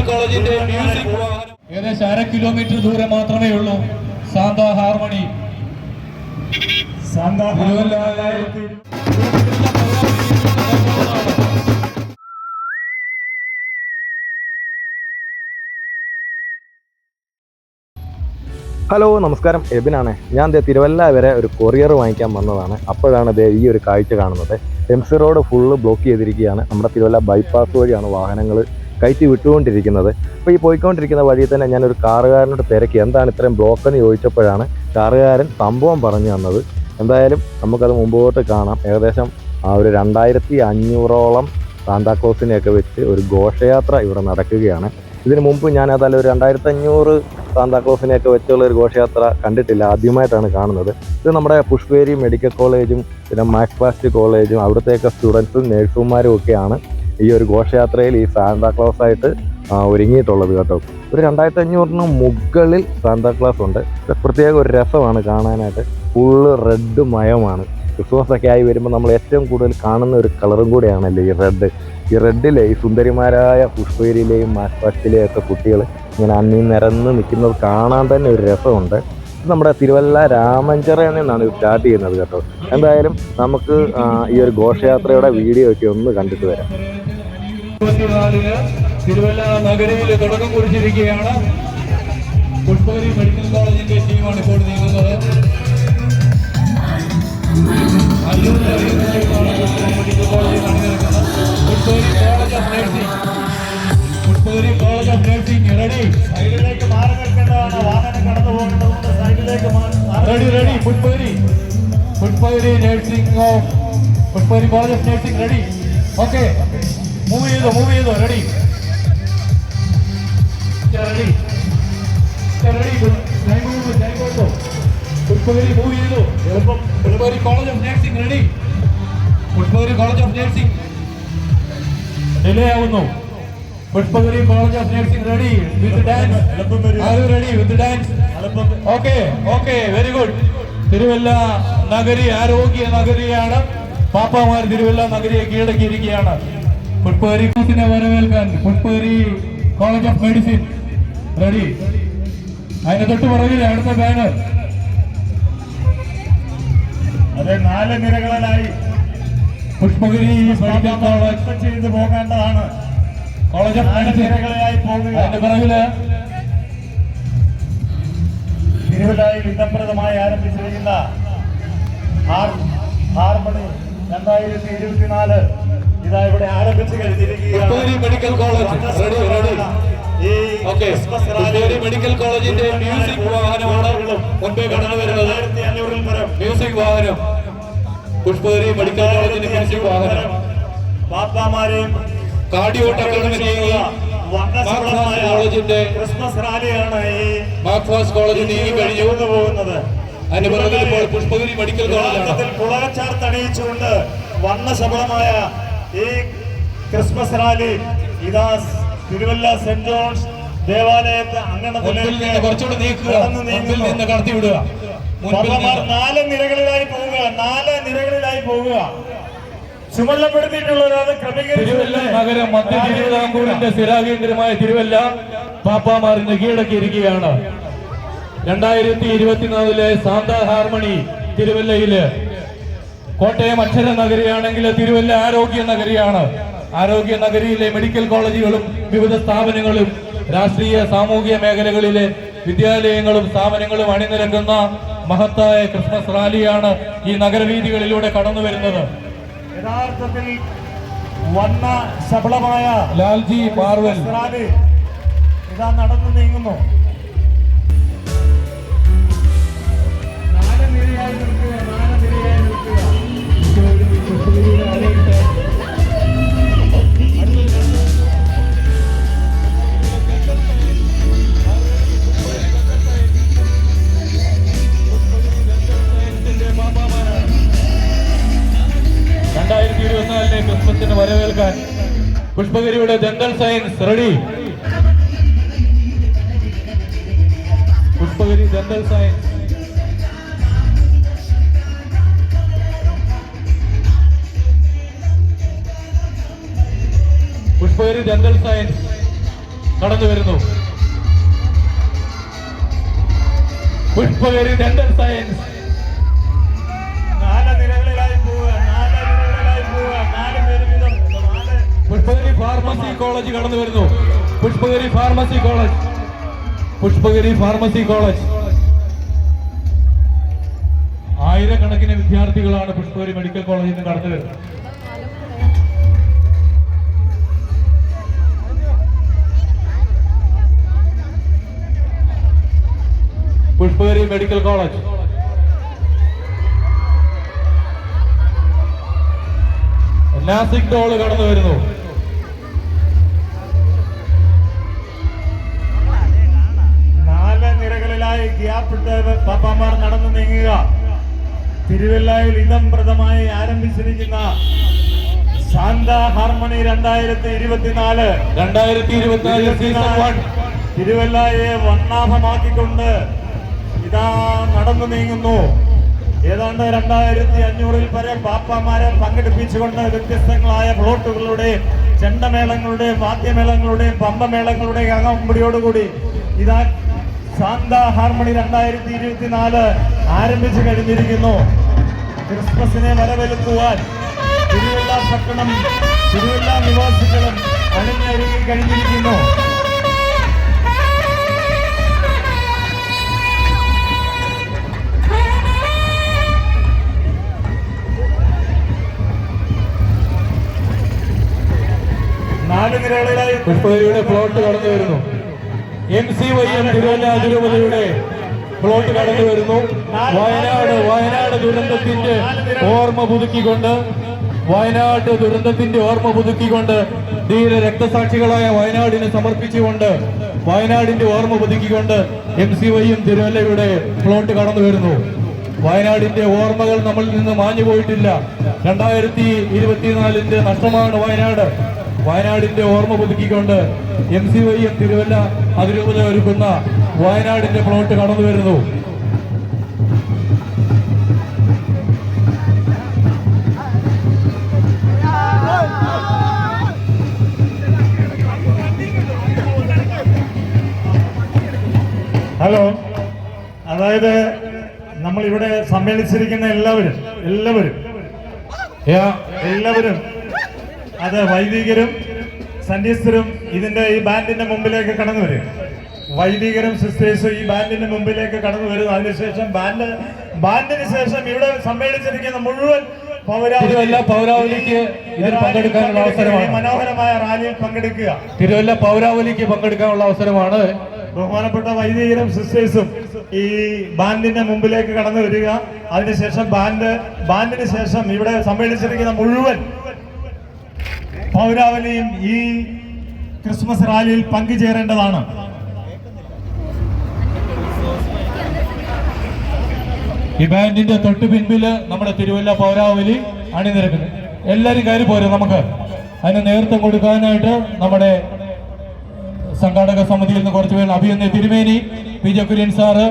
Medical കോളേജിന്റെ music വാഹനം. ഏകദേശം അര കിലോമീറ്റർ ദൂരെ മാത്രമേ ഉള്ളൂ. Santa harmony. ഹലോ നമസ്കാരം. എബിനാണ്. ഞാൻ ദേ തിരുവല്ല വരെ ഒരു കൊറിയർ വാങ്ങിക്കാൻ വന്നതാണ്. അപ്പോഴാണ് ദേ ഈ ഒരു കാഴ്ച കാണുന്നത്. M C road full block ചെയ്തിരിക്കുകയാണ്. നമ്മുടെ തിരുവല്ല ബൈപ്പാസ് വഴിയാണ് വാഹനങ്ങൾ കയറ്റി വിട്ടുകൊണ്ടിരിക്കുന്നത്. അപ്പോൾ ഈ പോയിക്കൊണ്ടിരിക്കുന്ന വഴിയിൽ തന്നെ ഞാനൊരു കാറുകാരനോട് തിരക്കി എന്താണ് ഇത്രയും ബ്ലോക്ക് എന്ന് ചോദിച്ചപ്പോഴാണ് കാറുകാരൻ സംഭവം പറഞ്ഞു തന്നത്. എന്തായാലും നമുക്കത് മുമ്പോട്ട് കാണാം. ഏകദേശം ആ ഒരു രണ്ടായിരത്തി അഞ്ഞൂറോളം സാന്താക്ലോസിനെയൊക്കെ വെച്ച് ഒരു ഘോഷയാത്ര ഇവിടെ നടക്കുകയാണ്. ഇതിനു മുമ്പ് ഞാൻ അതല്ല ഒരു രണ്ടായിരത്തി അഞ്ഞൂറ് സാന്താക്ലോസിനെയൊക്കെ വെച്ചുള്ള ഒരു ഘോഷയാത്ര കണ്ടിട്ടില്ല ആദ്യമായിട്ടാണ് കാണുന്നത്. ഇത് നമ്മുടെ പുഷ്പേരി മെഡിക്കൽ കോളേജും പിന്നെ മാക്സ് കോളേജും അവിടുത്തെയൊക്കെ സ്റ്റുഡൻസും നേഴ്സുമാരും ഒക്കെയാണ് ഈ ഒരു ഘോഷയാത്രയിൽ ഈ സാന്താക്ലോസ് ആയിട്ട് ഒരുങ്ങിയിട്ടുള്ളത് കേട്ടോ. ഒരു രണ്ടായിരത്തി അഞ്ഞൂറിന് മുകളിൽ സാന്താക്ലാസ് ഉണ്ട്. പ്രത്യേക ഒരു രസമാണ് കാണാനായിട്ട്. Full red മയമാണ്. ക്രിസ്മസ് ഒക്കെ ആയി വരുമ്പോൾ നമ്മൾ ഏറ്റവും കൂടുതൽ കാണുന്ന ഒരു കളറും കൂടെയാണല്ലോ ഈ റെഡ്. ഈ റെഡിലെ ഈ സുന്ദരിമാരായ പുഷ്പേരിയിലെയും മാസ്പാറ്റിലെയും ഒക്കെ കുട്ടികൾ ഇങ്ങനെ അന്നി നിരന്ന് നിൽക്കുന്നത് കാണാൻ തന്നെ ഒരു രസമുണ്ട്. നമ്മുടെ തിരുവല്ല രാമഞ്ചിറയിൽ നിന്നാണ് ഇത് സ്റ്റാർട്ട് ചെയ്യുന്നത് കേട്ടോ. എന്തായാലും നമുക്ക് ഈ ഒരു ഘോഷയാത്രയുടെ വീഡിയോ ഒക്കെ ഒന്ന് കണ്ടിട്ട് വരാം. ഇരുപത്തിനാലിന് തിരുവല്ല നഗരയിൽ തുടക്കം കുറിച്ചിരിക്കുകയാണ്. പുഷ്പഗിരി മെഡിക്കൽ കോളേജിന്റെ ടീമാണ് ഇപ്പോൾ നീങ്ങുന്നത്. മെഡിക്കൽ കോളേജിൽ അണിനിരക്കുന്നത് Pushpagiri college of nursing Pushpagiri college of nursing ready സൈഡിലേക്ക് മാറി നിൽക്കേണ്ടതാണ്. വാഹനം കടന്നു പോകേണ്ടതുകൊണ്ട് സൈഡിലേക്ക് ready ready Pushpagiri. Pushpagiri nursing of Pushpagiri college of nursing ready okay move ചെയ്തോ മൂവ് ചെയ്തോ ready ready ready time time കൊടുത്തു പുഷ്പഗിരി മൂവ് ചെയ്തു. എളുപ്പം Pushpagiri college of nursing ready Pushpagiri college of nursing delay ആവുന്നു. Pushpagiri college of nursing ready with dance ready with dance okay okay very good Thiruvalla നഗരി ആരോഗ്യ നഗരിയാണ്. പാപ്പാമാർ തിരുവല്ല നഗരിയെ കീഴടക്കിയിരിക്കുകയാണ്. പുഷ്പഗിരിനെ വരവേൽക്കാൻ Pushpagiri college of medicine ready അതിന് തൊട്ട് പുറകിൽ അടുത്ത ബാനർ അതെ നാല് നിരകളിലായി. പുഷ്പഗിരി ചെയ്ത് പോകേണ്ടതാണ്. കോളേജ് ഓഫ് മെഡിസിൻ നിരകളിലായി പോകുക അതിന്റെ പിറകിൽ വിധപ്രദമായി ആരംഭിച്ചിരിക്കുന്ന ഹാർ- ഹാർമണി രണ്ടായിരത്തി ഇരുപത്തിനാല്. ഇതാ ഇവിടെ ആരംഭിച്ചു കഴിഞ്ഞിരിക്കുകയാണ്. Medical college. Ready ready medical കോളേജിന്റെ മ്യൂസിക് വാഹനമാണ് മുൻപേ കടന്നു വരുന്നത്. മ്യൂസിക് വാഹനം. പുഷ്പഗിരി മെഡിക്കൽ കോളേജിന്റെ മ്യൂസിക് വാഹനം. പാപ്പാമാരെയും കാർഡിയോ കോളേജിന്റെ ക്രിസ്മസ് റാലിയാണ് ഈ മാക്ഫാസ് കോളേജ് നീങ്ങി കഴിഞ്ഞു. പോകുന്നത് അതിന്റെ പിറകിൽ ഇപ്പോൾ പുഷ്പഗിരി മെഡിക്കൽ കോളേജ് യഥാർത്ഥത്തിൽ പുളകച്ചാർത്തണിയിച്ചുകൊണ്ട് വർണശബളമായ ഈ ക്രിസ്മസ് റാലി ഇതാ തിരുവല്ല സെന്റ് ജോൺസ് ദേവാലയത്തെ നിന്ന് നാല് നിരകളിലായി പോവുക. നാല് നിരകളിലായി പോവുക. ചുമതലപ്പെടുത്തിയിട്ടുള്ളത് അത് നഗരം മധ്യ തിരുവിതാംകൂറിന്റെ സ്ഥിരാകേന്ദ്രമായ തിരുവല്ല പാപ്പാമാറിന് കീഴടക്കിയിരിക്കുകയാണ് രണ്ടായിരത്തി ഇരുപത്തിനാലിലെ സാന്താ ഹാർമണി തിരുവല്ലയിൽ കോട്ടയം അക്ഷര നഗരിയാണെങ്കിൽ തിരുവല്ല ആരോഗ്യ നഗരിയാണ്. ആരോഗ്യ നഗരിയിലെ മെഡിക്കൽ കോളേജുകളും വിവിധ സ്ഥാപനങ്ങളും രാഷ്ട്രീയ സാമൂഹിക മേഖലകളിലെ വിദ്യാലയങ്ങളും സ്ഥാപനങ്ങളും അണിനിരക്കുന്ന മഹത്തായ ക്രിസ്മസ് റാലിയാണ് ഈ നഗരവീതികളിലൂടെ കടന്നു വരുന്നത്. യഥാർത്ഥത്തിൽ വന്ന ശബളമായ ലാൽജി പാർവൽ റാലി ഇതാ നടന്നു നീങ്ങുന്നു. രണ്ടായിരത്തി ഇരുപത്തിനാലിലെ ക്രിസ്മസിന് വരവേൽക്കാൻ പുഷ്പഗിരിയുടെ jungle science ready. Pushpagiri jungle science. Pushpagiri dental science കടന്നു വരുന്നു. Pushpagiri dental science. നാല് നിരകളിലായി പോവുക നാല് നിരകളിലായി പോവുക നാല് പേര് വീതം. പുഷ്പഗിരി ഫാർമസി കോളേജ് കടന്നു വരുന്നു. Pushpagiri pharmacy college. Pushpagiri pharmacy college. ആയിരക്കണക്കിന് വിദ്യാർത്ഥികളാണ് പുഷ്പഗിരി മെഡിക്കൽ കോളേജിൽ നിന്ന് കടന്നു വരുന്നത്. പുഷ്പഗിരി മെഡിക്കൽ കോളേജ് എല്ലാ സിഗ്നോൾ കടന്നു വരുന്നു. നാല് നിരകളിലായി ഗ്യാപ്പിട്ട് പാപ്പാമാർ നടന്നു നീങ്ങുക. തിരുവല്ലയിൽ ഇതം പ്രദമായി ആരംഭിച്ചിരിക്കുന്ന ശാന്ത ഹാർമണി രണ്ടായിരത്തി ഇരുപത്തിനാല് രണ്ടായിരത്തി ഇരുപത്തിനാല് സീസൺ വൺ തിരുവല്ലയെ വർണാഭമാക്കിക്കൊണ്ട് ഇതാ നടന്നു നീങ്ങുന്നു. ഏതാണ്ട് രണ്ടായിരത്തി അഞ്ഞൂറിൽ വരെ പാപ്പാമാരെ പങ്കെടുപ്പിച്ചുകൊണ്ട് വ്യത്യസ്തങ്ങളായ പ്ലോട്ടുകളുടെയും ചെണ്ടമേളങ്ങളുടെയും വാദ്യമേളങ്ങളുടെയും പമ്പമേളങ്ങളുടെയും അകമ്പടിയോടുകൂടി ഇതാ ശാന്ത ഹാർമണി രണ്ടായിരത്തി ഇരുപത്തിനാല് ആരംഭിച്ചു കഴിഞ്ഞിരിക്കുന്നു. ക്രിസ്മസിനെ വരവേൽക്കുവാൻ തിരുവല്ല പട്ടണം തിരുവല്ല നിവാസികളും അണിഞ്ഞൊരുങ്ങി കഴിഞ്ഞിരിക്കുന്നു. പുഷ്പഗിരിയുടെ പ്ലോട്ട് കടന്നു വരുന്നു. M C Y M Thiruvalla plot കടന്നു വരുന്നു. വയനാട് വയനാട് ദുരന്തത്തിന്റെ ഓർമ്മ പുതുക്കിക്കൊണ്ട് വയനാട് ദുരന്തത്തിന്റെ ഓർമ്മ പുതുക്കിക്കൊണ്ട് ധീര രക്തസാക്ഷികളായ വയനാടിനെ സമർപ്പിച്ചുകൊണ്ട് വയനാടിന്റെ ഓർമ്മ പുതുക്കിക്കൊണ്ട് എം സി വൈയും തിരുവല്ലയുടെ പ്ലോട്ട് കടന്നു വരുന്നു. വയനാടിന്റെ ഓർമ്മകൾ നമ്മളിൽ നിന്ന് മാഞ്ഞു പോയിട്ടില്ല. രണ്ടായിരത്തി ഇരുപത്തിനാലിന്റെ നഷ്ടമാണ് വയനാട്. വയനാടിന്റെ ഓർമ്മ പുതുക്കിക്കൊണ്ട് M C Y M Thiruvalla അതിരൂപത ഒരുക്കുന്ന വയനാടിന്റെ പ്ലോട്ട് കടന്നു വരുന്നു. ഹലോ. അതായത് നമ്മൾ ഇവിടെ സമ്മേളിച്ചിരിക്കുന്ന എല്ലാവരും എല്ലാവരും എല്ലാവരും അത് വൈദികരും സന്യസ്തരും ഇതിന്റെ ഈ ബാൻഡിന്റെ മുമ്പിലേക്ക് കടന്നു വരും വൈദികരും സിസ്റ്റേഴ്സും ഈ ബാൻഡിന്റെ മുമ്പിലേക്ക് കടന്നു വരും. അതിനുശേഷം ബാൻഡ് ബാൻഡിന് ശേഷം ഇവിടെ സമ്മേളിച്ചിരിക്കുന്ന മുഴുവൻ തിരുവല്ല പൗരാവലിക്ക് ഇതിൽ പങ്കെടുക്കാനുള്ള അവസരമാണ്. മനോഹരമായ റാലിയിൽ പങ്കെടുക്കുക. തിരുവല്ല പൗരാവലിക്ക് പങ്കെടുക്കാനുള്ള അവസരമാണ്. ബഹുമാനപ്പെട്ട വൈദികരും സിസ്റ്റേഴ്സും ഈ ബാൻഡിന്റെ മുമ്പിലേക്ക് കടന്നു വരിക. അതിനുശേഷം ബാൻഡ് ബാൻഡിന് ശേഷം ഇവിടെ സമ്മേളിച്ചിരിക്കുന്ന മുഴുവൻ പൗരാവലിയും ഈ ക്രിസ്മസ് റാലിയിൽ പങ്കുചേരേണ്ടതാണ്. ഈ ബാൻഡിന്റെ തൊട്ട് പിൻപിൽ നമ്മുടെ തിരുവല്ല പൗരാവലി അണിനിരക്കുന്നു. എല്ലാരും കയറി പോരും നമുക്ക്. അതിന് നേതൃത്വം കൊടുക്കാനായിട്ട് നമ്മുടെ സംഘാടക സമിതിയിൽ നിന്ന് കുറച്ച് പേര് തിരുമേനി പി ജെ കുര്യൻ സാറ്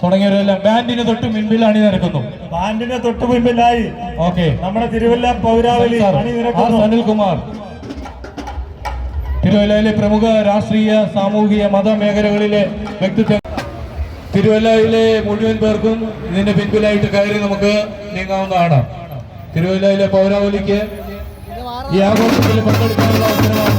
തുടങ്ങിയവരെല്ലാം ബാൻഡിന് തൊട്ട് മുൻപിൽ അണി നിരക്കുന്നു. ബാൻഡിന് തൊട്ട് മുൻപിലായി ഓക്കെ. നമ്മുടെ തിരുവല്ല പൗരാവലി ആർ സനിൽകുമാർ. തിരുവല്ലയിലെ പ്രമുഖ രാഷ്ട്രീയ സാമൂഹിക മത മേഖലകളിലെ വ്യക്തിത്വം തിരുവല്ലയിലെ മുഴുവൻ പേർക്കും ഇതിന്റെ പിൻപിലായിട്ട് കയറി നമുക്ക് നീങ്ങാവുന്നതാണ്. തിരുവല്ലയിലെ പൗരാവലിക്ക് ഈ ആഘോഷത്തിൽ പങ്കെടുക്കാനുള്ള അവസരമാണ്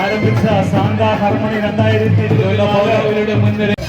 ആരംഭിച്ച സാന്താ ഹർമണി രണ്ടായിരത്തി തിരുവല്ല ഇരുപത്തിനാല് പൗരാവലിയുടെ മുൻനിര